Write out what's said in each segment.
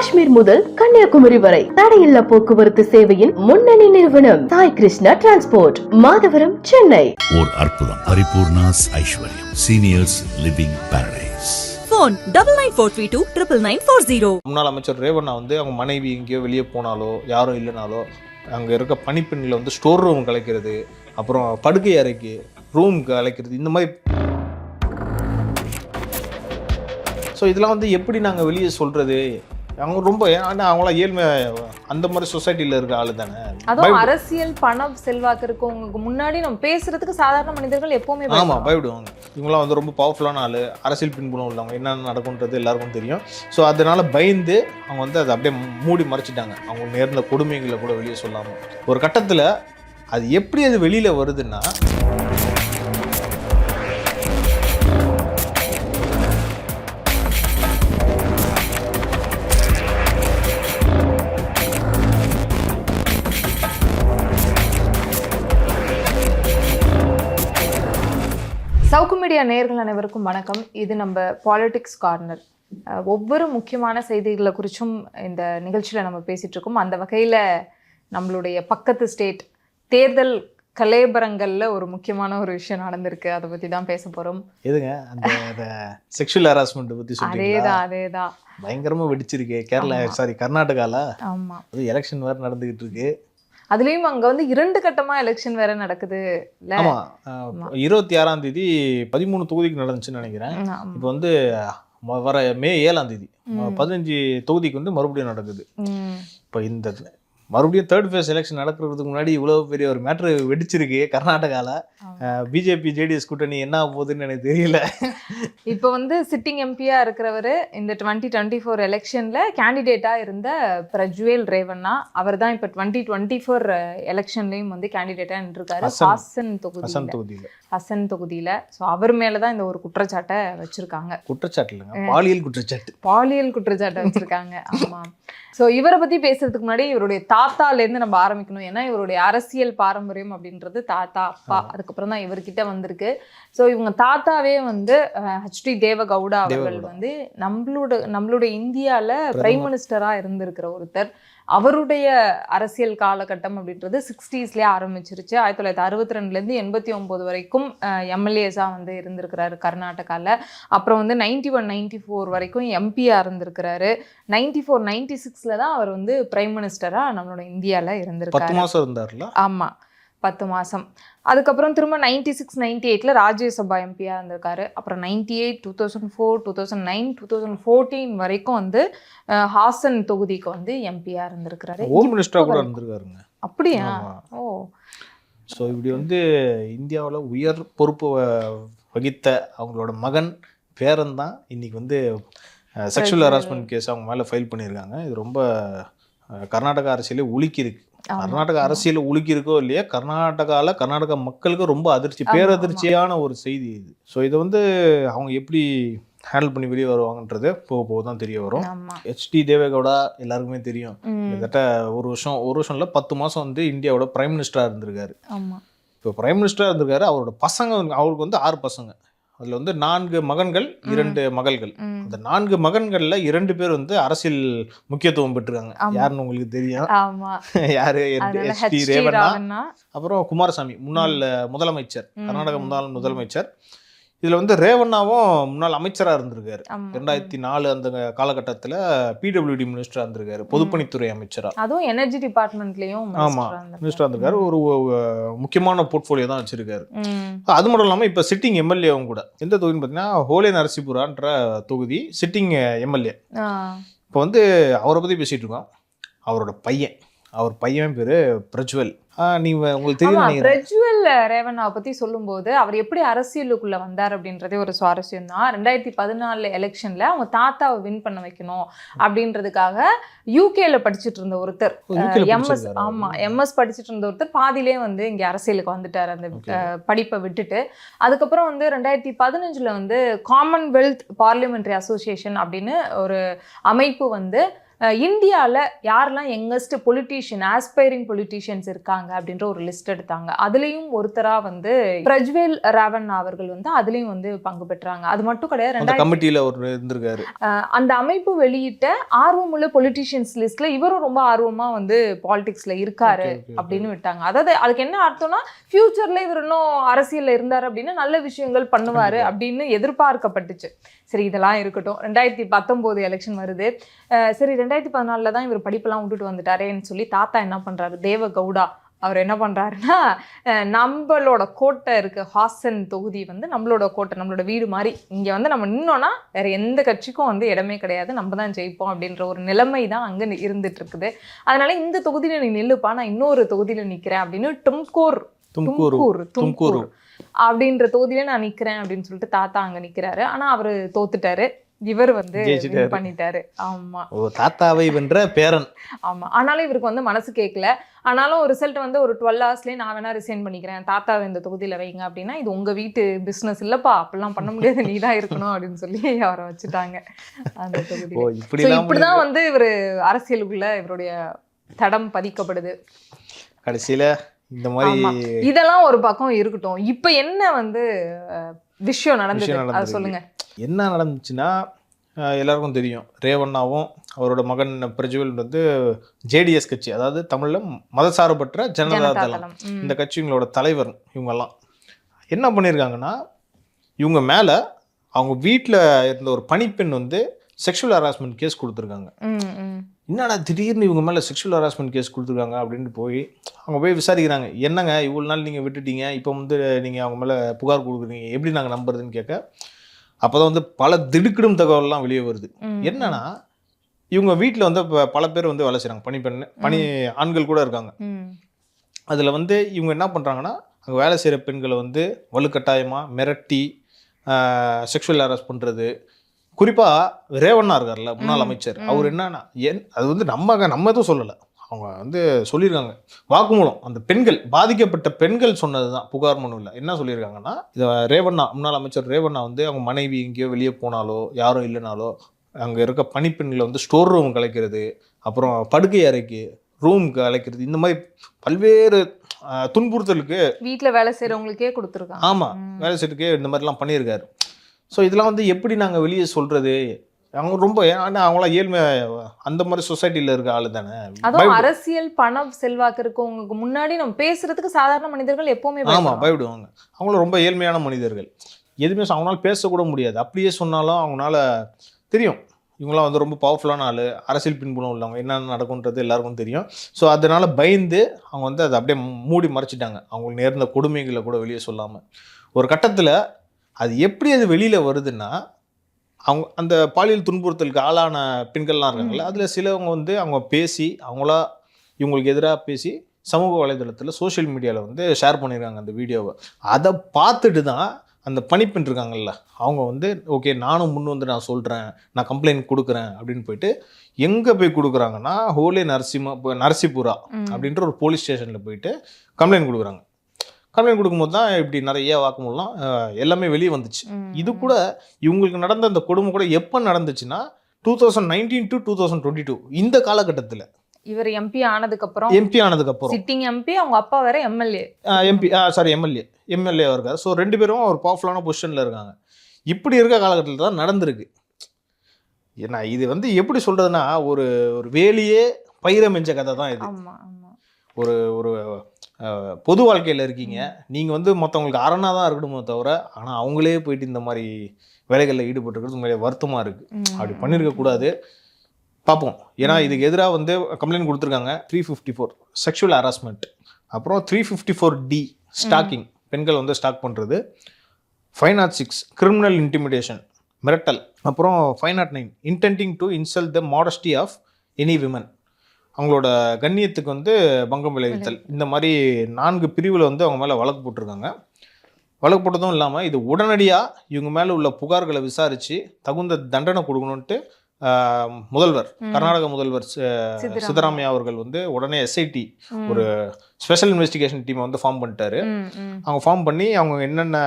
காஷ்மீர் முதல் கன்னியாகுமரி வரை தடையில்லா போக்குவரத்து சேவையின் முன்னணி நிறுவனம் சாய் கிருஷ்ணா டிரான்ஸ்போர்ட் மாதவரம் சென்னை. ஓர் அற்புதம். Paripoornas Aishwaryam. Seniors living paradise phone double nine four three two triple nine four zero. முன்னாள் அமைச்சர் ரேவண்ணா வந்து அவங்க மனைவி எங்கேயோ வெளியே போனாலோ யாரோ இல்லைனாலோ அங்கே இருக்க பணிப்பெண்ணில் வந்து ஸ்டோர் ரூம் கலைக்கிறது அப்புறம் படுக்கை அறைக்கு ரூம் கலைக்கிறது இந்த மாதிரி. ஸோ இதெல்லாம் வந்து எப்படி நாங்கள் வெளியே சொல்கிறது அவங்க ரொம்ப ஆனால் அவங்களாம் ஏழ்மை அந்த மாதிரி சொசைட்டியில் இருக்க ஆளு தானே. அதுவும் அரசியல் பணம் செல்வாக்கு இருக்கவங்களுக்கு முன்னாடி நம்ம பேசுறதுக்கு சாதாரண மனிதர்கள் எப்பவுமே ஆமாம். பயப்படுவாங்க. இவங்களாம் வந்து ரொம்ப பவர்ஃபுல்லான ஆள். அரசியல் பின்புலம் உள்ளவங்க. என்னென்ன நடக்கும்ன்றது எல்லாருக்கும் தெரியும். ஸோ அதனால பயந்து அவங்க வந்து அதை அப்படியே மூடி மறைச்சிட்டாங்க. அவங்க நேர்ந்த கொடுமைகளை கூட வெளியே சொல்லாமல் ஒரு கட்டத்தில் அது எப்படி அது வெளியில் வருதுன்னா நேயர்கள் அனைவருக்கும் வணக்கம். இது நம்ம பாலிடிக்ஸ் கார்னர் ஒவ்வொரு முக்கியமான செய்திகளை குறிச்சும் இந்த நிகழ்ச்சியில் நம்ம பேசிட்டு இருக்கோம். அந்த வகையில் நம்மளுடைய பக்கத்து ஸ்டேட் தேர்தல் கலேபரங்கள்ல ஒரு முக்கியமான ஒரு விஷயம் நடந்திருக்கு. அதை பற்றி தான் பேச போகிறோம் எதுங்க? அந்த செக்ஷுவல் ஹராஸ்மெண்ட் பற்றி சொல்றீங்களா? அதேதான் அதேதான். பயங்கரமாக வெடிச்சிருக்கு. கேரளா சாரி கர்நாடகாவில் ஆமாம் அது எலெக்ஷன் வேறு நடந்துகிட்டு இருக்கு. அதுலேயும் அங்கே வந்து இரண்டு கட்டமாக எலெக்ஷன் வேற நடக்குது ஆமாம் இருபத்தி ஆறாம் தேதி பதிமூணு தொகுதிக்கு நடந்துச்சுன்னு நினைக்கிறேன். இப்போ வந்து வர மே ஏழாம் தேதி. பதினஞ்சு தொகுதிக்கு வந்து மறுபடியும் நடக்குது. இப்போ இந்த மறுபடியும் தேர்ட் ஃபேஸ் எலெக்ஷன் நடக்கிறதுக்கு முன்னாடி இவ்வளோ பெரிய ஒரு மேட்ரு வெடிச்சிருக்கு கர்நாடகாவில் பிஜேபி ஜேடிஎஸ் கூட்டணி என்ன போகுதுன்னு எனக்கு தெரியல. இப்போ வந்து சிட்டிங் எம்பியா இருக்கிறவர் இந்த டுவெண்ட்டி டுவெண்ட்டி ஃபோர் எலெக்ஷன்ல கேண்டிடேட்டா இருந்த பிரஜ்வேல் ரேவண்ணா அவர் தான் இப்போ டுவெண்ட்டி டுவெண்ட்டி ஃபோர் எலெக்ஷன்லயும் வந்து கேண்டிடேட்டா நின்றுருக்காரு. ஹசன். ஹாசன் தொகுதியில. தொகுதியில். ஹசன் தொகுதியில. ஸோ அவர் மேல தான் இந்த ஒரு குற்றச்சாட்டை வச்சிருக்காங்க. குற்றச்சாட்டு இல்லைங்க. பாலியல் குற்றச்சாட்டு. பாலியல் குற்றச்சாட்டை வச்சிருக்காங்க. ஆமா. ஸோ இவரை பத்தி பேசுறதுக்கு முன்னாடி இவருடைய தாத்தால இருந்து நம்ம ஆரம்பிக்கணும். ஏன்னா இவருடைய அரசியல் பாரம்பரியம் அப்படின்றது தாத்தா அப்பா அதுக்கப்புறம் தான் இவர்கிட்ட வந்திருக்கு. ஸோ இவங்க தாத்தாவே வந்து ஹெச்டி தேவகவுடா அவர்கள். வந்து நம்மளோட நம்மளுடைய இந்தியால பிரைம் மினிஸ்டரா இருந்திருக்கிற ஒருத்தர். அவருடைய அரசியல் காலகட்டம் அப்படின்றது சிக்ஸ்டீஸ்லேயே ஆரம்பிச்சிருச்சு. ஆயிரத்தி தொள்ளாயிரத்தி அறுபத்தி ரெண்டுலேருந்து எண்பத்தி ஒம்பது வரைக்கும் எம்எல்ஏஸாக வந்து இருந்திருக்கிறாரு கர்நாடகாவில் அப்புறம் வந்து நைன்டி ஒன் நைன்டி ஃபோர் வரைக்கும் எம்பியாக இருந்திருக்கிறாரு. நைன்டி ஃபோர் நைன்டி சிக்ஸில் தான் அவர் வந்து பிரைம் மினிஸ்டராக நம்மளோட இந்தியாவில் இருந்திருக்காரு. மாதம் இருந்தார்ல? ஆமாம் பத்து மாதம் அதுக்கப்புறம் திரும்ப நைன்டி சிக்ஸ் நைன்டி எயிட்டில் ராஜ்யசபா எம்பியாக இருந்திருக்காரு. அப்புறம் ninety eight two thousand four two thousand nine two thousand fourteen வரைக்கும் வந்து ஹாசன் தொகுதிக்கு வந்து எம்பியாக இருந்திருக்கிறாரு. ஹோம் மினிஸ்டராக கூட. இருந்திருக்காருங்க. அப்படியா. ஓ. ஸோ இப்படி வந்து இந்தியாவில் உயர் பொறுப்பு வகித்த அவங்களோட மகன் பேரன் தான் இன்னைக்கு வந்து செக்ஷுவல் ஹராஸ்மெண்ட் கேஸ் அவங்க மேலே ஃபைல் பண்ணியிருக்காங்க. இது ரொம்ப கர்நாடகா அரசியலே உலுக்கி இருக்கு. ஆமா. கர்நாடகா அரசியல் உலுக்கி இருக்கோ இல்லையா கர்நாடகாவில் கர்நாடகா மக்களுக்கு ரொம்ப அதிர்ச்சி பேரதிர்ச்சியான ஒரு செய்தி இது. ஸோ இதை வந்து அவங்க எப்படி ஹேண்டில் பண்ணி வெளியே வருவாங்கன்றது போக போக தான் தெரிய வரும். ஹெச்டி தேவேகவுடா எல்லாருக்குமே தெரியும். கிட்டத்தட்ட ஒரு வருஷம் ஒரு வருஷம் இல்லை பத்து மாதம் வந்து இந்தியாவோட பிரைம் மினிஸ்டராக இருந்திருக்காரு. இப்போ பிரைம் மினிஸ்டராக இருந்திருக்காரு அவரோட பசங்க அவருக்கு வந்து ஆறு பசங்க. அதில் வந்து நான்கு மகன்கள் இரண்டு மகள்கள். அந்த நான்கு மகன்கள்ல இரண்டு பேர் வந்து அரசியல் முக்கியத்துவம் பெற்றிருக்காங்க. யாருன்னு உங்களுக்கு தெரியும். யாரு? S D Revanna. அப்புறம் குமாரசாமி முன்னாள் முதலமைச்சர் கர்நாடக முன்னாள். முதலமைச்சர். இதுல வந்து ரேவண்ணாவும் முன்னாள் அமைச்சரா இருந்திருக்காரு. ரெண்டாயிரத்தி நாலு அந்த காலகட்டத்துல பிடபிள்யூடி மினிஸ்டரா இருந்திருக்காரு. பொதுப்பணித்துறை அமைச்சரா. அதுவும் எனர்ஜி டிபார்ட்மெண்ட்லயும் ஆமா மினிஸ்டரா இருந்திருக்காரு. ஒரு முக்கியமான போர்ட்ஃபோலியோ தான் வச்சிருக்காரு. அது மட்டும் இல்லாமல் இப்போ சிட்டிங் எம்எல்ஏவும் கூட. எந்த தொகுதின்னு பார்த்தீங்கன்னா ஹோலே நரசிபுரான்ற தொகுதி சிட்டிங் எம்எல்ஏ இப்போ வந்து அவரை பற்றி பேசிகிட்டு இருக்கோம். அவரோட பையன். அவர் பையன் பேர் பிரஜ்வல். நீங்கள் உங்களுக்கு தெரியும் பிரஜ்வல் ரேவண்ணாவை பத்தி சொல்லும்போது அவர் எப்படி அரசியலுக்குள்ள வந்தார் அப்படின்றதே ஒரு சுவாரஸ்யம் தான். ரெண்டாயிரத்தி பதினாலு எலெக்ஷன்ல அவங்க தாத்தாவை வின் பண்ண வைக்கணும் அப்படின்றதுக்காக யூகேல படிச்சுட்டு இருந்த ஒருத்தர். எம்எஸ் ஆமா? எம்எஸ் படிச்சுட்டு இருந்த ஒருத்தர் பாதியிலே வந்து இங்க அரசியலுக்கு வந்துட்டார் அந்த படிப்பை விட்டுட்டு. அதுக்கப்புறம் வந்து ரெண்டாயிரத்தி பதினஞ்சுல வந்து காமன்வெல்த் பார்லிமெண்ட்ரி அசோசியேஷன் அப்படின்னு ஒரு அமைப்பு வந்து இந்தியாவில் யாரெல்லாம் யங்கஸ்ட் பொலிட்டீஷியன் ஆஸ்பைரிங் பொலிட்டீஷியன்ஸ் இருக்காங்க அப்படின்ற ஒரு லிஸ்ட் எடுத்தாங்க. அதுலேயும் ஒருத்தராக வந்து பிரஜ்வேல் ராவன் அவர்கள் வந்து அதுலேயும் வந்து பங்கு பெற்றாங்க. அது மட்டும் கிடையாது ரெண்டாயிரத்தி அந்த அமைப்பு வெளியிட்ட ஆர்வமுள்ள பொலிட்டீஷியன்ஸ் லிஸ்ட்ல இவரும் ரொம்ப ஆர்வமா வந்து பாலிடிக்ஸ்ல இருக்காரு. அப்படின்னு விட்டாங்க. அதாவது அதுக்கு என்ன அர்த்தம்னா ஃபியூச்சர்ல இவர் இன்னும் அரசியல்ல இருந்தாரு அப்படின்னா நல்ல விஷயங்கள் பண்ணுவாரு. அப்படின்னு எதிர்பார்க்கப்பட்டுச்சு. சரி இதெல்லாம் இருக்கட்டும். ரெண்டாயிரத்தி பத்தொன்பது எலெக்ஷன் வருது. சரி ரெண்டாயிரத்தி பதினாலில் தான் இவர் படிப்பெல்லாம் விட்டுட்டு வந்துட்டாரேன்னு சொல்லி தாத்தா என்ன பண்றாரு? தேவ கவுடா அவர் என்ன பண்றாருன்னா அஹ் நம்மளோட கோட்டை இருக்கு. ஹாசன் தொகுதி வந்து நம்மளோட கோட்டை நம்மளோட வீடு மாதிரி. இங்க வந்து நம்ம நின்னோம்னா வேற எந்த கட்சிக்கும் வந்து இடமே கிடையாது. நம்ம தான் ஜெயிப்போம் அப்படின்ற ஒரு நிலைமை தான் அங்க இருந்துட்டு இருக்குது. அதனால இந்த தொகுதியில நீ நில்லுப்பா நான் இன்னொரு தொகுதியில நிக்கிறேன் அப்படின்னு டும்கூர் தும்கூரு தும்கூர் அப்படின்ற தொகுதியில நான் நிக்கிறேன் அப்படின்னு சொல்லிட்டு தாத்தா அங்க நிக்கிறாரு. ஆனா அவரு தோத்துட்டாரு. இவர் வந்து பண்ணிட்டாரு. ஆமா. ஓ தாத்தாவை வென்ற பேரன். ஆமா. ஆனாலும் இவருக்கு வந்து மனசு கேட்கல ஆனாலும் ரிசல்ட் வந்து ஒரு டுவெல் ஹவர்ஸ்லேயே நான் வேணா ரிசைன் பண்ணிக்கிறேன். தாத்தாவை இந்த தொகுதியில வைங்க அப்படின்னா இது உங்க வீட்டு பிசினஸ் இல்லப்பா. அப்படிலாம் பண்ண முடியாது. நீ தான் இருக்கணும் அப்படின்னு சொல்லி அவரை வச்சுட்டாங்க அந்த தொகுதியில. இப்படிதான் வந்து இவர் அரசியலுக்குள்ள இவருடைய தடம் பதிக்கப்படுது. கடைசியில இந்த மாதிரி. இதெல்லாம் ஒரு பக்கம் இருக்கட்டும். இப்ப என்ன வந்து விஷயம் நடந்தது? விஷயம் அதை. சொல்லுங்க. என்ன நடந்துச்சுன்னா எல்லாருக்கும் தெரியும். ரேவண்ணாவும் அவரோட மகன் பிரஜ்வல் வந்து ஜேடிஎஸ் கட்சி அதாவது தமிழ்ல மதசார்பற்ற ஜனதா தளம். இந்த கட்சிங்களோட தலைவர் இவங்கெல்லாம். என்ன பண்ணியிருக்காங்கன்னா இவங்க மேலே அவங்க வீட்டில் இருந்த ஒரு பணிப்பெண் வந்து செக்ஷுவல் ஹராஸ்மெண்ட் கேஸ் கொடுத்துருக்காங்க. என்னடா திடீர்னு இவங்க மேலே செக்ஷுவல் ஹராஸ்மெண்ட் கேஸ் கொடுத்துருக்காங்க அப்படின்ட்டு போய் அவங்க போய் விசாரிக்கிறாங்க. என்னங்க இவ்வளோ நாள் நீங்கள் விட்டுட்டீங்க இப்போ வந்து நீங்கள் அவங்க மேலே புகார் கொடுக்குறீங்க எப்படி நாங்கள் நம்புறதுன்னு கேட்க அப்போ தான் வந்து பல திடுக்கிடும் தகவல்லாம் வெளியே வருது. என்னன்னா இவங்க வீட்டில் வந்து இப்போ பல பேர் வந்து வேலை செய்கிறாங்க பணிப்பெண் பணி ஆண்கள் கூட இருக்காங்க. அதில் வந்து இவங்க என்ன பண்ணுறாங்கன்னா அங்கே வேலை செய்கிற பெண்களை வந்து வலுக்கட்டாயமாக மிரட்டி செக்ஷுவல் ஹராஸ் பண்ணுறது குறிப்பாக ரேவண்ணா இருக்கார்ல முன்னாள் அமைச்சர். அவர் என்னன்னா என் அது வந்து நம்ம நம்ம எதுவும் சொல்லலை. அவங்க வந்து சொல்லியிருக்காங்க. வாக்குமூலம் அந்த பெண்கள் பாதிக்கப்பட்ட பெண்கள் சொன்னது தான் புகார் மனுவில் என்ன சொல்லியிருக்காங்கன்னா இதை ரேவண்ணா முன்னாள் அமைச்சர் ரேவண்ணா வந்து அவங்க மனைவி எங்கேயோ வெளியே போனாலோ யாரோ இல்லைனாலோ அங்கே இருக்க பணிப்பெண்களை வந்து ஸ்டோர் ரூம் கலைக்கிறது அப்புறம் படுக்கை அறைக்கு ரூம் கலைக்கிறது இந்த மாதிரி பல்வேறு துன்புறுத்தலுக்கு வீட்ல வேலை செய்யறவங்களுக்கே கொடுத்துருக்காங்க. ஆமாம். வேலை செய்யறதுக்கு இந்த மாதிரிலாம் பண்ணியிருக்காரு. ஸோ இதெல்லாம் வந்து எப்படி நாங்கள் வெளியே சொல்கிறது அவங்க ரொம்ப ஆனால் அவங்களாம் ஏழ்மை அந்த மாதிரி சொசைட்டியில் இருக்க ஆளு தானே. அதுவும் அரசியல் பணம் செல்வாக்கு இருக்கவங்களுக்கு முன்னாடி நம்ம பேசுறதுக்கு சாதாரண மனிதர்கள் எப்பவுமே ஆமாம் பயப்படுவாங்க. அவங்களும் ரொம்ப ஏழ்மையான மனிதர்கள். எதுவுமே அவங்களால பேசக்கூட முடியாது. அப்படியே சொன்னாலும் அவங்களால தெரியும். இவங்களாம் வந்து ரொம்ப பவர்ஃபுல்லான ஆள். அரசியல் பின்புலம் உள்ளவங்க. என்னென்ன நடக்குன்றது எல்லாருக்கும் தெரியும். ஸோ அதனால பயந்து அவங்க வந்து அதை அப்படியே மூடி மறைச்சிட்டாங்க. அவங்களுக்கு நேர்ந்த கொடுமைகளை கூட வெளியே சொல்லாமல் ஒரு கட்டத்தில் அது எப்படி அது வெளியில் வருதுன்னா அவங்க அந்த பாலியல் துன்புறுத்தலுக்கு ஆளான பெண்கள்லாம் இருக்காங்கல்ல அதில் சிலவங்க வந்து அவங்க பேசி அவங்களா இவங்களுக்கு எதிராக பேசி சமூக வலைதளத்தில் சோஷியல் மீடியாவில் வந்து ஷேர் பண்ணியிருக்காங்க அந்த வீடியோவை அதை பார்த்துட்டு தான் அந்த பணிப்பெண் இருக்காங்கல்ல அவங்க வந்து ஓகே நானும் முன் வந்து நான் சொல்கிறேன் நான் கம்ப்ளைண்ட் கொடுக்குறேன் அப்படின்னு போயிட்டு எங்கே போய் கொடுக்குறாங்கன்னா ஹோலே நரசிம்ம நரசிபுரா. அப்படின்ற ஒரு போலீஸ் ஸ்டேஷனில் போயிட்டு கம்ப்ளைண்ட் கொடுக்குறாங்க. கம்ப்ளைண்ட் கொடுக்கும்போது தான் இப்படி நிறைய வாக்குமூலம் எல்லாமே வெளியே வந்துச்சு. இது கூட இவங்களுக்கு நடந்த அந்த கொடுமை கூட எப்போ நடந்துச்சுன்னா two thousand nineteen to two thousand twenty two இந்த காலகட்டத்தில். இவர் எம்பி ஆனதுக்கு அப்புறம் எம்பி ஆனதுக்கப்புறம். சிட்டிங் எம்பி அவங்க அப்பா வேற MLA MP sorry MLA MLA இருக்கார். ஸோ ரெண்டு பேரும் ஒரு பவர்ஃபுல்லான பொசிஷனில் இருக்காங்க. இப்படி இருக்க காலகட்டத்தில் தான் நடந்திருக்கு. ஏன்னா இது வந்து எப்படி சொல்கிறதுனா ஒரு ஒரு வேலியே பயிரமெஞ்ச கதை தான் இது. ஒரு ஒரு பொது வாழ்க்கையில் இருக்கீங்க. நீங்கள் வந்து மற்றவங்களுக்கு அரணாக தான் இருக்கணுமோ தவிர ஆனால் அவங்களே போயிட்டு இந்த மாதிரி வேலைகளில் ஈடுபட்டுருக்கிறது உண்மையிலே வருத்தமாக இருக்குது. அப்படி பண்ணியிருக்க கூடாது. பார்ப்போம் ஏன்னா இதுக்கு எதிராக வந்து கம்ப்ளைண்ட் கொடுத்துருக்காங்க. Three fifty four sexual harassment அப்புறம் three fifty four D stalking பெண்கள் வந்து ஸ்டாக் பண்ணுறது five naught six criminal intimidation மிரட்டல். அப்புறம் five naught nine intending to insult the modesty of any women அவங்களோட கண்ணியத்துக்கு வந்து பங்கம் விளைவித்தல் இந்த மாதிரி நான்கு பிரிவில் வந்து அவங்க மேலே வழக்கு போட்டிருக்காங்க வழக்கு போட்டதும் இல்லாமல் இது உடனடியாக இவங்க மேலே உள்ள புகார்களை விசாரித்து தகுந்த தண்டனை கொடுக்கணுன்ட்டு முதல்வர். கர்நாடக முதல்வர் சி- சித்தராமையா. சித்தராமையா அவர்கள் வந்து உடனே எஸ்ஐடி. ஒரு ஸ்பெஷல் இன்வெஸ்டிகேஷன் டீமை வந்து ஃபார்ம் பண்ணிட்டாரு. அவங்க ஃபார்ம் பண்ணி அவங்க என்னென்ன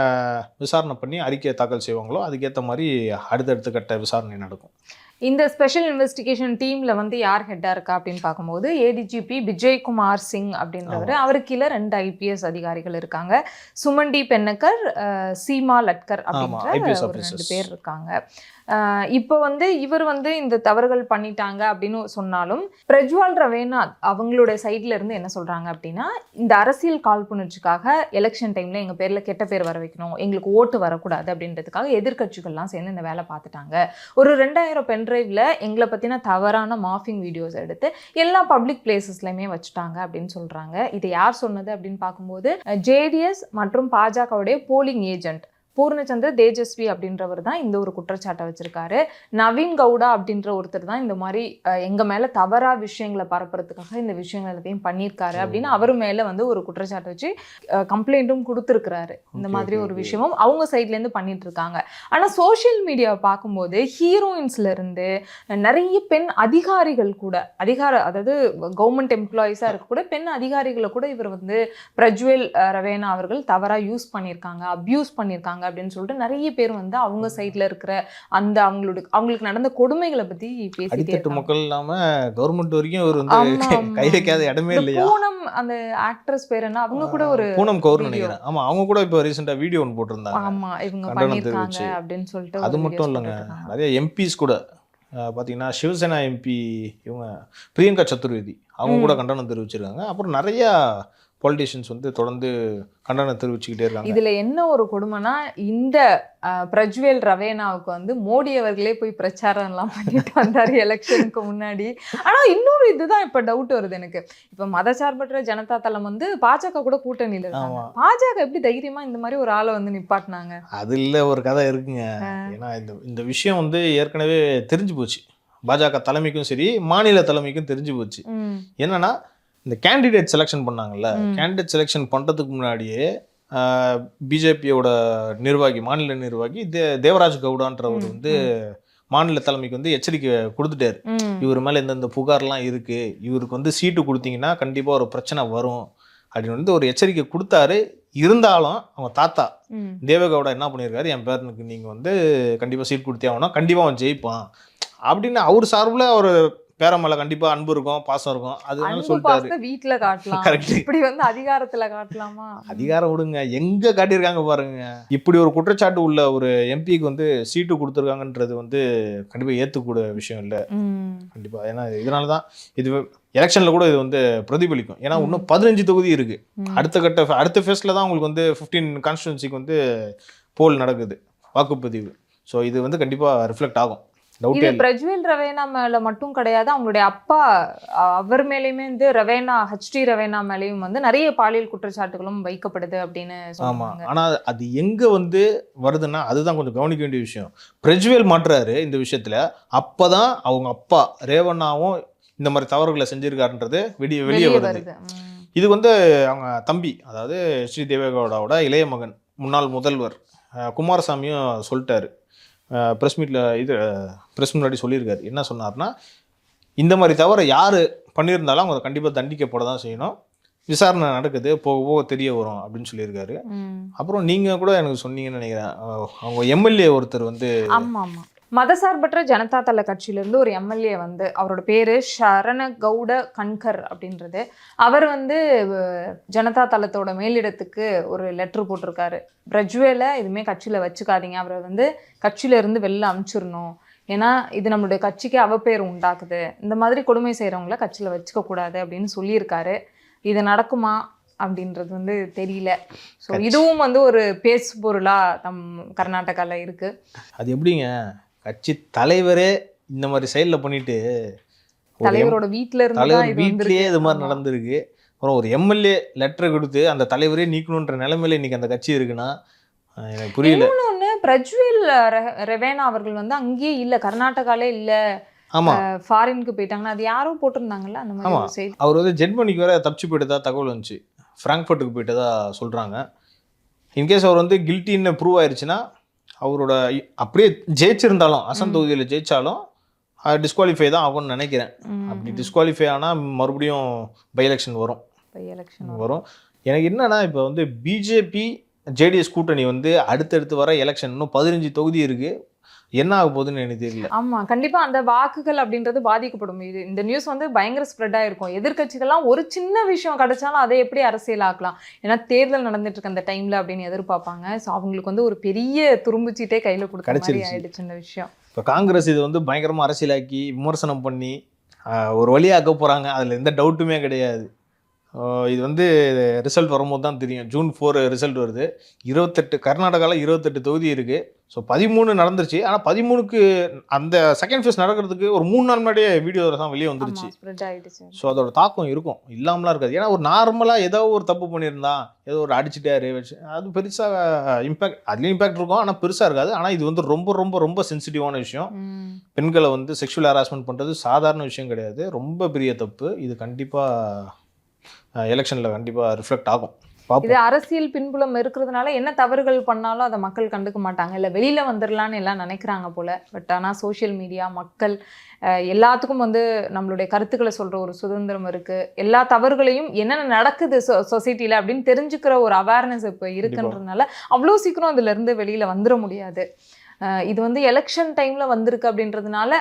விசாரணை பண்ணி அறிக்கையை தாக்கல் செய்வாங்களோ அதுக்கேற்ற மாதிரி அடுத்தடுத்த கட்ட விசாரணை நடக்கும் இந்த ஸ்பெஷல் இன்வெஸ்டிகேஷன் டீம்ல வந்து யார் ஹெட்டா இருக்கா அப்படின்னு பார்க்கும்போது ஏடிஜிபி விஜய்குமார் சிங் அப்படின்றவர். அவருக்கு கீழே ரெண்டு ஐபிஎஸ் அதிகாரிகள் இருக்காங்க. சுமன்டி பென்னக்கர் அஹ், சீமா லட்கர் அப்படின்ற ஒரு ரெண்டு. பேர் இருக்காங்க. இப்போ வந்து இவர் வந்து இந்த தவறுகள் பண்ணிட்டாங்க அப்படின்னு சொன்னாலும் பிரஜ்வால் ரவேனா அவங்களுடைய சைட்ல இருந்து என்ன சொல்றாங்க அப்படின்னா இந்த அரசியல் காழ்ப்புணர்ச்சிக்காக எலெக்ஷன் டைம்ல எங்க பேர்ல கெட்ட பேர் வர வைக்கணும். எங்களுக்கு ஓட்டு வரக்கூடாது அப்படின்றதுக்காக எதிர்க்கட்சிகள்லாம் சேர்ந்து இந்த வேலை பார்த்துட்டாங்க. ஒரு ரெண்டாயிரம் பென்ட்ரைவ்ல எங்களை பத்தின தவறான மாஃபிங் வீடியோஸ் எடுத்து எல்லா பப்ளிக் பிளேசஸ்லையுமே வச்சுட்டாங்க அப்படின்னு சொல்றாங்க. இது யார் சொன்னது அப்படின்னு பார்க்கும்போது ஜேடிஎஸ் மற்றும் பாஜகவுடைய போலிங் ஏஜென்ட் பூர்ணச்சந்திர தேஜஸ்வி அப்படின்றவர் தான் இந்த ஒரு குற்றச்சாட்டை வச்சிருக்காரு. நவீன் கவுடா அப்படின்ற ஒருத்தர் தான் இந்த மாதிரி அஹ், எங்க மேல தவறா விஷயங்களை பரப்புறதுக்காக இந்த விஷயங்கள் எல்லாத்தையும் பண்ணியிருக்காரு அப்படின்னு அவர் மேல வந்து ஒரு குற்றச்சாட்டை வச்சு கம்ப்ளைண்ட்டும் கொடுத்துருக்கிறாரு. இந்த மாதிரி ஒரு. விஷயமும் அவங்க சைட்ல இருந்து பண்ணிட்டு இருக்காங்க. ஆனா சோஷியல் மீடியாவை பார்க்கும்போது ஹீரோயின்ஸ்ல இருந்து நிறைய பெண் அதிகாரிகள் கூட அதிகார அதாவது கவர்மெண்ட் எம்ப்ளாயிஸா இருக்க கூட பெண் அதிகாரிகளை கூட இவர் வந்து பிரஜ்வேல் ரவேனா அவர்கள் தவறா யூஸ் பண்ணியிருக்காங்க அபியூஸ் பண்ணியிருக்காங்க அப்படின்னு சொல்லிட்டு நிறைய பேர் வந்து அவங்க சைட்ல இருக்கிற அந்த அவங்களோட அவங்களுக்கு நடந்த கொடுமைகளை பத்தி பேசிட்டே இருக்காங்க. மக்கள் இல்லாம கவர்மெண்ட் வரைக்கும் இவர் வந்து. கை வைக்காத இடமே இல்லையா? பூனம் அந்த ஆக்ட்ரஸ் பேர் என்ன? அவங்க கூட ஒரு பூனம் கவுர். நினைக்கிறேன். ஆமா அவங்க கூட இப்போ ரீசெண்டா வீடியோ ஒன்று போட்டிருந்தாங்க. ஆமா இவங்க பண்ணிருக்காங்க. அப்படின்னு சொல்லிட்டு அது ஒரு மட்டும் இல்லைங்க. நிறைய எம்பிஸ் கூட அஹ், பாத்தீங்கன்னா சிவசேனா எம்பி இவங்க பிரியங்கா சதுர்வேதி அவங்க கூட கண்டனம் தெரிவிச்சிருக்காங்க. அப்புறம் நிறைய பொலிட்டிஷியன்ஸ் வந்து தொடர்ந்து கண்டனம் தெரிவிச்சுக்கிட்டே இருக்காங்க. இதுல என்ன ஒரு கொடுமைனா இந்த பிரஜ்வேல் ரவேனாவுக்கு வந்து மோடி அவர்களே போய் பிரச்சாரம் எல்லாம் பண்ணிட்டு வந்தாரு எலெக்ஷனுக்கு முன்னாடி. ஆனா இன்னொரு இதுதான் இப்ப டவுட் வருது எனக்கு. இப்ப மதசார்பற்ற ஜனதா தளம் வந்து பாஜக கூட கூட்டணியில இருக்காங்க. பாஜக எப்படி தைரியமா இந்த மாதிரி ஒரு ஆளை வந்து நிப்பாட்டினாங்க? அதுல ஒரு கதை இருக்குங்க. ஏன்னா இந்த இந்த விஷயம் வந்து ஏற்கனவே தெரிஞ்சு போச்சு. பாஜக தலைமைக்கும் சரி மாநில தலைமைக்கும் தெரிஞ்சு போச்சு. என்னன்னா இந்த கேண்டிடேட் செலெக்ஷன் பண்ணாங்கல்ல. கேண்டிடேட் செலெக்ஷன் பண்றதுக்கு முன்னாடியே பிஜேபியோட நிர்வாகி மாநில நிர்வாகி தே தேவராஜ் கவுடான்றவர் வந்து மாநில தலைமைக்கு வந்து எச்சரிக்கை கொடுத்துட்டாரு. இவர் மேல இந்தந்த புகார்லாம் இருக்கு. இவருக்கு வந்து சீட்டு கொடுத்தீங்கன்னா கண்டிப்பா ஒரு பிரச்சனை வரும் அப்படின்னு வந்து ஒரு எச்சரிக்கை கொடுத்தாரு. இருந்தாலும் அவங்க தாத்தா. தேவகவுடா என்ன பண்ணியிருக்காரு? என் பேரனுக்கு நீங்க வந்து கண்டிப்பா சீட் கொடுத்தே ஆகணும். கண்டிப்பா அவன் ஜெயிப்பான். அப்படின்னு அவர் சார்பில் அவர் பேரன் மேல கண்டிப்பா அன்பு இருக்கும் பாசம் இருக்கும். அதனால சொல்லிட்டாரு. வீட்டுல காட்டலாம். Correct. இப்படி வந்து அதிகாரத்துல காட்டலாமா? அதிகாரம் விடுங்க. எங்க காட்டியிருக்காங்க பாருங்க. இப்படி ஒரு குற்றச்சாட்டு உள்ள ஒரு எம்பிக்கு வந்து சீட்டு கொடுத்துருக்காங்கன்றது வந்து கண்டிப்பா ஏத்துக்கூட விஷயம் இல்ல. கண்டிப்பா. ஏன்னா இதனால தான் இது எலெக்ஷன்ல கூட இது வந்து பிரதிபலிக்கும். ஏன்னா இன்னும் பதினஞ்சு தொகுதி இருக்கு. அடுத்த கட்ட அடுத்த ஃபேஸ்ல தான் உங்களுக்கு வந்து ஃபிஃப்டீன் கான்ஸ்டியூன்சிக்கு வந்து போல் நடக்குது. வாக்குப்பதிவு. ஸோ இது வந்து கண்டிப்பா ரிஃப்ளெக்ட் ஆகும். இது பிரஜ்வேல் ரவேனா மேல மட்டும் கிடையாது. அவங்களுடைய அப்பா அவர் மேலேயுமே வந்து ரவேனா ஹெச்டி ரவேனா மேலேயும் வந்து நிறைய பாலியல் குற்றச்சாட்டுகளும் வைக்கப்படுது அப்படின்னு ஆமா. ஆனா அது எங்க வந்து வருதுன்னா அதுதான் கொஞ்சம் கவனிக்க வேண்டிய விஷயம். பிரஜ்வேல் மாட்டுறாரு இந்த விஷயத்துல. அப்பதான் அவங்க அப்பா ரேவண்ணாவும் இந்த மாதிரி தவறுகளை செஞ்சிருக்காருன்றது வெளியே வெளியே வருது. இது வந்து அவங்க தம்பி அதாவது ஸ்ரீ தேவேகவுடாவோட இளைய மகன் முன்னாள் முதல்வர் குமாரசாமியும் சொல்லிட்டாரு. ப்ரெஸ் மீட்டில் இது ப்ரெஸ் முன்னாடி சொல்லியிருக்காரு. என்ன சொன்னார்னா இந்த மாதிரி தவிர யார் பண்ணியிருந்தாலும் அவங்க கண்டிப்பாக தண்டிக்கப்பட தான் செய்யணும். விசாரணை நடக்குது போக போக தெரிய வரும் அப்படின்னு சொல்லியிருக்காரு. அப்புறம் நீங்கள் கூட எனக்கு சொன்னீங்கன்னு நினைக்கிறேன். அவங்க எம்எல்ஏ ஒருத்தர் வந்து மதசார்பற்ற ஜனதா தள கட்சியில இருந்து ஒரு எம்எல்ஏ வந்து அவரோட பேரு சரண கவுட கண்கர் அப்படின்றது. அவர் வந்து ஜனதா தளத்தோட மேலிடத்துக்கு ஒரு லெட்டர் போட்டிருக்காரு. பிரஜ்வேல இதுமே கட்சியில வச்சுக்காதீங்க. அவரை வந்து கட்சியில இருந்து வெளில அனுப்பிச்சிடணும் ஏன்னா இது நம்மளுடைய கட்சிக்கு அவப்பேர் உண்டாக்குது. இந்த மாதிரி கொடுமை செய்றவங்கள கட்சியில வச்சுக்க கூடாது அப்படின்னு சொல்லியிருக்காரு. இது நடக்குமா அப்படின்றது வந்து தெரியல. ஸோ இதுவும் வந்து ஒரு பேசு பொருளா நம் கர்நாடகால இருக்கு. அது எப்படிங்க? கட்சி தலைவரே இந்த மாதிரி செயலில் பண்ணிட்டு தலைவரோட வீட்ல இருந்து தலைவர் இது வீட்லயே இது மாதிரி. நடந்திருக்கு. அப்புறம் ஒரு எம்எல்ஏ லெட்டர் கொடுத்து அந்த தலைவரே நீக்கணுன்ற நிலைமையில இன்னைக்கு அந்த கட்சி இருக்குன்னா எனக்கு புரியல. இன்னொன்னு பிரஜ்வேல் ரெவேனா அவர்கள் வந்து அங்கேயே இல்ல கர்நாடகாலே இல்ல. ஆமா. ஃபாரினுக்கு போயிட்டாங்கன்னா அது யாரோ போட்டிருந்தாங்கல்ல அந்த மாதிரி அவர் வந்து ஜெர்மனிக்கு வேற தப்பிச்சு போயிட்டதா தகவல் வந்துச்சு. ஃப்ராங்க்ஃபர்ட்டுக்கு போயிட்டதா சொல்றாங்க. இன்கேஸ் அவர் வந்து கில்ட்டின்னு ப்ரூவ் ஆயிருச்சுன்னா அவரோட அப்படியே ஜெயிச்சிருந்தாலும் அசன். தொகுதியில் ஜெயிச்சாலும் டிஸ்குவாலிஃபை தான் ஆகும்னு நினைக்கிறேன் அப்படி. டிஸ்குவாலிஃபை ஆனால் மறுபடியும் பை எலெக்ஷன் வரும் By election வரும். எனக்கு என்னன்னா இப்போ வந்து பிஜேபி ஜேடிஎஸ் கூட்டணி வந்து அடுத்தடுத்து வர எலெக்ஷன் இன்னும் பதினஞ்சு தொகுதி இருக்கு என்ன ஆக போகுதுன்னு எனக்கு தெரியல. ஆமா கண்டிப்பா அந்த வாக்குகள் அப்படின்றது பாதிக்கப்படும். இது இந்த நியூஸ் வந்து பயங்கர ஸ்ப்ரெட் ஆயிருக்கும். எதிர்க்கட்சிகள்லாம் ஒரு சின்ன விஷயம் கிடைச்சாலும் அதை எப்படி அரசியலாக்கலாம் ஏன்னா தேர்தல் நடந்துட்டு இருக்க அந்த டைம்ல அப்படின்னு எதிர்பார்ப்பாங்க. ஸோ அவங்களுக்கு வந்து ஒரு பெரிய துரும்புச்சீட்டே கையில கொடுத்த மாதிரி. ஆயிடுச்சு இந்த விஷயம். இப்போ காங்கிரஸ் இது வந்து பயங்கரமாக அரசியலாக்கி விமர்சனம் பண்ணி ஒரு வழியாக்க போகிறாங்க அதில் எந்த டவுட்டுமே கிடையாது. இது வந்து ரிசல்ட் வரும்போது தான் தெரியும். ஜூன் ஃபோர் ரிசல்ட் வருது. இருபத்தெட்டு கர்நாடகாவில் இருபத்தெட்டு தொகுதி இருக்குது ஸோ பதிமூணு நடந்துருச்சு. ஆனால் பதிமூணுக்கு அந்த செகண்ட் ஃபேஸ் நடக்கிறதுக்கு ஒரு மூணு நாள் முன்னாடியே வீடியோ தான் வெளியே வந்துருச்சு. ஸோ அதோட தாக்கம் இருக்கும். இல்லாமலாம் இருக்காது. ஏன்னா ஒரு நார்மலாக ஏதோ ஒரு தப்பு பண்ணியிருந்தான் ஏதோ ஒரு அடிச்சிட்டாரு வச்சு அது பெருசாக இம்பாக்ட் அதுலேயும் இம்பாக்ட் இருக்கும். ஆனால் பெருசாக இருக்காது. ஆனால் இது வந்து ரொம்ப ரொம்ப ரொம்ப சென்சிட்டிவான விஷயம். பெண்களை வந்து செக்ஷுவல் ஹராஸ்மெண்ட் பண்ணுறது சாதாரண விஷயம் கிடையாது. ரொம்ப பெரிய தப்பு. இது கண்டிப்பாக எலெக்ஷனில் கண்டிப்பாக ரிஃப்ளெக்ட் ஆகும். இது அரசியல் பின்புலம் இருக்கிறதுனால என்ன தவறுகள் பண்ணாலும் அதை மக்கள் கண்டுக்க மாட்டாங்க. இல்லை வெளியில வந்துடலான்னு எல்லாம் நினைக்கிறாங்க போல. பட் ஆனால் சோஷியல் மீடியா மக்கள் எல்லாத்துக்கும் வந்து நம்மளுடைய கருத்துக்களை சொல்ற ஒரு சுதந்திரம் இருக்கு. எல்லா தவறுகளையும் என்னென்ன நடக்குது சொசைட்டில அப்படின்னு தெரிஞ்சுக்கிற ஒரு அவேர்னஸ் இப்போ இருக்குன்றதுனால அவ்வளோ சீக்கிரம் அதுல இருந்து வெளியில வந்துட முடியாது. இது வந்து எலெக்ஷன் டைம்ல வந்திருக்கு அப்படின்றதுனால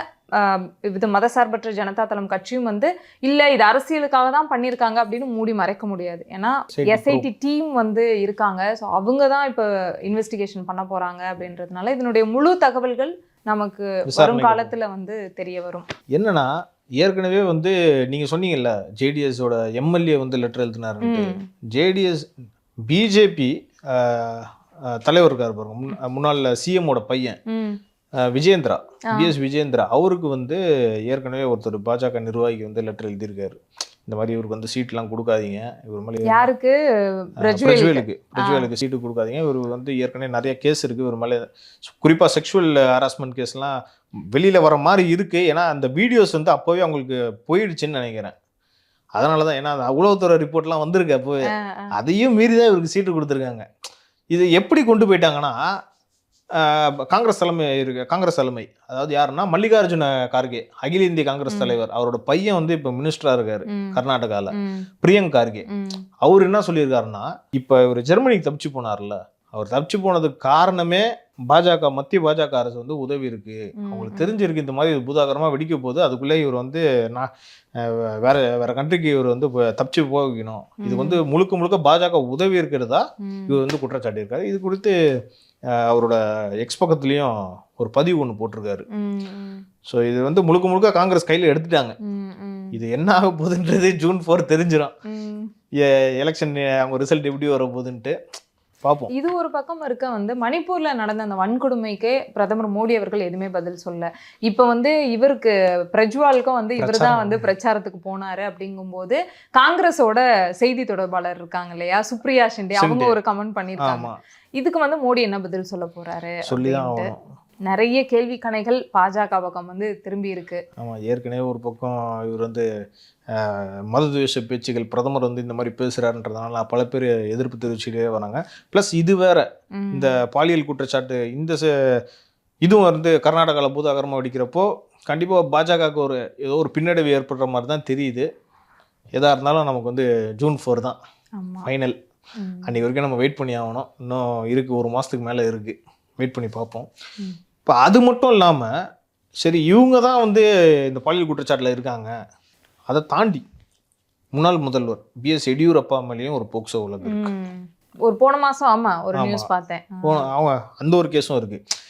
இது மதசார்பற்ற ஜனதா தளம் கட்சியும் வந்து இல்ல இது அரசியலுக்காக தான் பண்ணியிருக்காங்க அப்படின்னு மூடி மறைக்க முடியாது. ஏன்னா எஸ்ஐடி டீம் வந்து இருக்காங்க. ஸோ அவங்க தான் இப்போ இன்வெஸ்டிகேஷன் பண்ண போறாங்க அப்படின்றதுனால இதனுடைய முழு தகவல்கள் நமக்கு வரும் காலத்துல வந்து தெரிய வரும். என்னன்னா ஏற்கனவே வந்து நீங்கள் சொன்னீங்கல்ல ஜேடிஎஸோட எம்எல்ஏ வந்து லெட்டர் எழுதினாருன்ட்டு. ஜேடிஎஸ் பிஜேபி தலைவர் இருக்கார் பாருங்க. முன்- முன்னாள் சிஎம்மோட பையன். விஜேந்திரா. பிஎஸ் விஜேந்திரா அவருக்கு வந்து ஏற்கனவே ஒருத்தர் பாஜக நிர்வாகிக்கு வந்து லெட்டர் எழுதியிருக்காரு. இந்த மாதிரி இவருக்கு வந்து சீட்லாம் கொடுக்காதீங்க. இவர் மேலே யாருக்கு? பிரஜ்வேலுக்கு. பிரஜ்வேலுக்கு. சீட்டு கொடுக்காதீங்க. இவர் வந்து ஏற்கனவே நிறைய கேஸ் இருக்கு. இவர் மேலே குறிப்பாக செக்ஷுவல் ஹராஸ்மெண்ட் கேஸ்லாம் வெளியில் வர மாதிரி இருக்கு. ஏன்னா அந்த வீடியோஸ் வந்து அப்போவே அவங்களுக்கு போயிடுச்சுன்னு நினைக்கிறேன். அதனால தான் ஏன்னா அந்த உளவுத்துறை ரிப்போர்ட்லாம் வந்திருக்கு அப்போவே. அதையும் மீறி தான் இவருக்கு சீட்டு கொடுத்துருக்காங்க. இது எப்படி கொண்டு போயிட்டாங்கன்னா காங்கிரஸ் தலைமை இருக்கு காங்கிரஸ் தலைமை அதாவது யாருன்னா மல்லிகார்ஜுன கார்கே அகில இந்திய காங்கிரஸ். தலைவர் அவரோட பையன் வந்து இப்போ மினிஸ்டரா இருக்காரு. கர்நாடகாவில் ம். பிரியங்க் கார்கே. அவர் என்ன சொல்லியிருக்காருன்னா இப்போ இவர் ஜெர்மனிக்கு தப்பிச்சு போனார்ல அவர் தப்பிச்சு போனதுக்கு காரணமே பாஜக மத்திய பாஜக அரசு வந்து உதவி இருக்கு. அவங்களுக்கு தெரிஞ்சிருக்கு இந்த மாதிரி பூதாகரமா வெடிக்க போகுது அதுக்குள்ளே இவர் வந்து நான் வேற வேற கண்ட்ரிக்கு இவர் வந்து தப்பிச்சு போகணும் இது வந்து முழுக்க முழுக்க பாஜக உதவி இருக்கிறதா. இவர் வந்து குற்றச்சாட்டியிருக்காரு இது குறித்து அவரோட எக்ஸ் பக்கத்துலேயும் ஒரு பதிவு ஒன்று போட்டிருக்காரு. ஸோ இது வந்து முழுக்க முழுக்க காங்கிரஸ் கையில் எடுத்துட்டாங்க. இது என்ன ஆக போகுதுன்றது ஜூன் ஃபோர் தெரிஞ்சிடும். எலெக்ஷன் அவங்க ரிசல்ட் எப்படி வர போகுதுன்ட்டு பார்ப்போம் இது ஒரு பக்கம் இருக்க வந்து மணிப்பூர்ல நடந்த அந்த வன்கொடுமைக்கு பிரதமர் மோடி அவர்கள் எதுவுமே பதில் சொல்ல. இப்ப வந்து இவருக்கு பிரஜ்வாலுக்கும் வந்து இவர் தான். வந்து பிரச்சாரத்துக்கு போனாரு அப்படிங்கும்போது காங்கிரஸோட செய்தி தொடர்பாளர் இருக்காங்க இல்லையா? சுப்ரியா ஷிண்டே. அவங்க. ஒரு கமெண்ட் பண்ணிருக்காங்க. ஆமா. இதுக்கு வந்து மோடி என்ன பதில் சொல்ல போறாரு சொல்லிதான் அப்படின்ட்டு. நிறைய கேள்வி கணைகள் பாஜக பக்கம் வந்து திரும்பி இருக்கு. ஆமா ஏற்கனவே ஒரு பக்கம் இவர் வந்து மதத்வேஷ பேச்சுகள் பிரதமர் வந்து இந்த மாதிரி பேசுறாருன்றதுனால பல பேர் எதிர்ப்பு தெரிவிச்சுட்டே வராங்க. ப்ளஸ் இது வேற. இந்த பாலியல் குற்றச்சாட்டு இந்த ச- இதுவும் வந்து கர்நாடகாவில் பூதாகரமாக வெடிக்கிறப்போ கண்டிப்பாக பாஜகவுக்கு ஒரு ஏதோ ஒரு பின்னடைவு ஏற்படுற மாதிரி தான் தெரியுது. எதா இருந்தாலும் நமக்கு வந்து ஜூன் ஃபோர் தான் ஃபைனல். அன்றைக்கி வரைக்கும் நம்ம வெயிட் பண்ணி ஆகணும். இன்னும் இருக்குது ஒரு மாதத்துக்கு மேலே இருக்குது வெயிட் பண்ணி பார்ப்போம். இப்போ அது மட்டும் இல்லாமல் சரி இவங்க தான் வந்து இந்த பாலியல் குற்றச்சாட்டில் இருக்காங்க அதை தாண்டி முன்னாள் முதல்வர் பிஎஸ் எடியூரப்பா மேலேயும் ஒரு போக்சோ வழக்கு இருக்கு. ம். ஒரு போன மாசம் ஆமா ஒரு. நியூஸ் பார்த்தேன் அவங்க அந்த ஒரு கேஸும் இருக்குது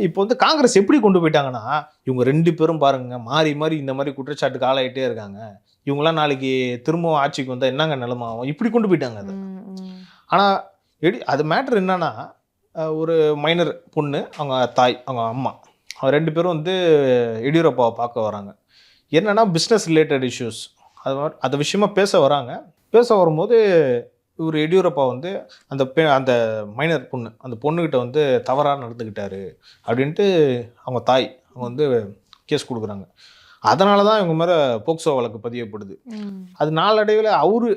இப்போ வந்து காங்கிரஸ் எப்படி கொண்டு போயிட்டாங்கன்னா இவங்க ரெண்டு பேரும் பாருங்க மாறி மாறி இந்த மாதிரி குற்றச்சாட்டுக்கு ஆளாயிட்டே இருக்காங்க இவங்களாம் நாளைக்கு திரும்பவும் ஆட்சிக்கு வந்தால் என்னங்க நிலமை ஆகும் இப்படி கொண்டு போயிட்டாங்க அதை. ஆனால் எடி அது மேட்ரு என்னன்னா ஒரு மைனர் பொண்ணு அவங்க தாய் அவங்க அம்மா. அவங்க ரெண்டு பேரும் வந்து எடியூரப்பாவை பார்க்க வராங்க. என்னன்னா பிஸ்னஸ் ரிலேட்டட் இஷ்யூஸ் அது அந்த விஷயமா பேச வராங்க. பேச வரும்போது இவர் எடியூரப்பா வந்து அந்த பெ அந்த மைனர் பொண்ணு அந்த பொண்ணுக்கிட்ட வந்து தவறாக நடந்துக்கிட்டாரு அப்படின்ட்டு அவங்க தாய் அவங்க வந்து கேஸ் கொடுக்குறாங்க. அதனால தான் இவங்க மேலே போக்சோ வழக்கு பதியப்படுது. அது நாளடைவில் அவரு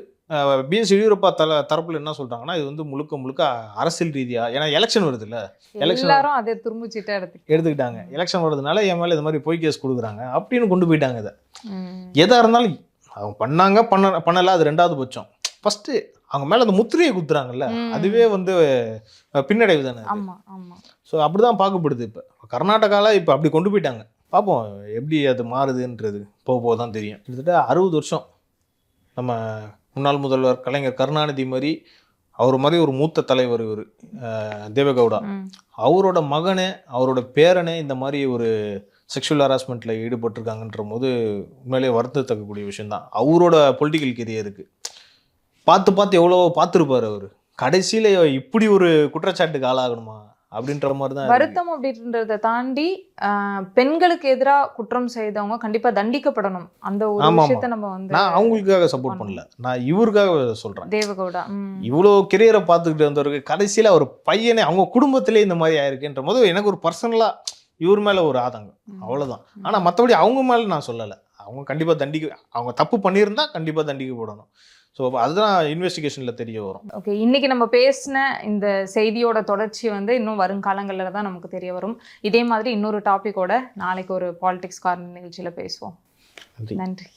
பிஎஸ் எடியூரப்பா தல தரப்புல என்ன சொல்றாங்கன்னா இது வந்து முழுக்க முழுக்க அரசியல் ரீதியா ஏன்னா எலெக்ஷன் வருதுல்ல. Election- எல்லாரும் அதை துரும்புச்சிட்டா எடுத்து எடுத்துக்கிட்டாங்க. எலெக்ஷன் வருதுனால என் மேல இந்த மாதிரி பொய் கேஸ் கொடுக்குறாங்க. அப்படின்னு கொண்டு போயிட்டாங்க இதை. ம். எதா இருந்தாலும் அவங்க பண்ணாங்க பண்ண பண்ணல அது ரெண்டாவது பட்சம். ஃபர்ஸ்ட் அவங்க மேல அந்த முத்திரையை குத்துறாங்கல்ல. அதுவே வந்து பின்னடைவு தானே அது. ஆமா ஆமா. ஸோ அப்படி தான் பார்க்கப்படுது இப்போ. கர்நாடகாவில் இப்போ அப்படி கொண்டு போயிட்டாங்க. பார்ப்போம் எப்படி அது மாறுதுன்றது போக போக தான் தெரியும். கிட்டத்தட்ட அறுபது வருஷம் நம்ம முன்னாள் முதல்வர் கலைஞர் கருணாநிதி மாதிரி அவர் மாதிரி ஒரு மூத்த தலைவர் இவர் தேவகவுடா. அவரோட மகனே அவரோட பேரனே இந்த மாதிரி ஒரு செக்ஷுவல் ஹராஸ்மெண்ட்டில் ஈடுபட்டிருக்காங்கன்ற போது உண்மையிலேயே வருத்தத்தக்கக்கூடிய விஷயம்தான். அவரோட பொலிட்டிக்கல் கெரியருக்கு பார்த்து பார்த்து எவ்வளோ பார்த்துருப்பாரு அவர். கடைசியில் இப்படி ஒரு குற்றச்சாட்டுக்கு ஆளாகணுமா? அப்படின்ற மாதிரி தான். வருத்தம் அப்படின்றத தாண்டி பெண்களுக்கு எதிராக குற்றம் செய்தவங்க கண்டிப்பா தண்டிக்கப்படணும். அந்த ஒரு விஷயத்த நம்ம வந்து நான் அவங்களுக்காக சப்போர்ட் பண்ணல. நான் இவருக்காக சொல்கிறேன் தேவகவுடா. இவ்வளோ கெரியரை பார்த்துக்கிட்டு வந்தவருக்கு கடைசியில் ஒரு பையனே அவங்க குடும்பத்திலே இந்த மாதிரி ஆயிருக்குன்ற போது எனக்கு ஒரு பர்சனலாக இவர் மேலே ஒரு ஆதங்கம். அவ்வளோதான் ஆனால் மற்றபடி அவங்க மேலே நான் சொல்லலை. அவங்க கண்டிப்பாக தண்டிக்க அவங்க தப்பு பண்ணியிருந்தா கண்டிப்பாக தண்டிக்கப்படணும். ஸோ அதுதான் இன்வெஸ்டிகேஷனில் தெரிய வரும். ஓகே இன்னைக்கு நம்ம பேசின இந்த செய்தியோட தொடர்ச்சி வந்து இன்னும் வருங்காலங்களில் தான் நமக்கு தெரிய வரும். இதே மாதிரி இன்னொரு டாபிக்கோட நாளைக்கு ஒரு பாலிடிக்ஸ் கார்னர் நிகழ்ச்சியில் பேசுவோம். நன்றி.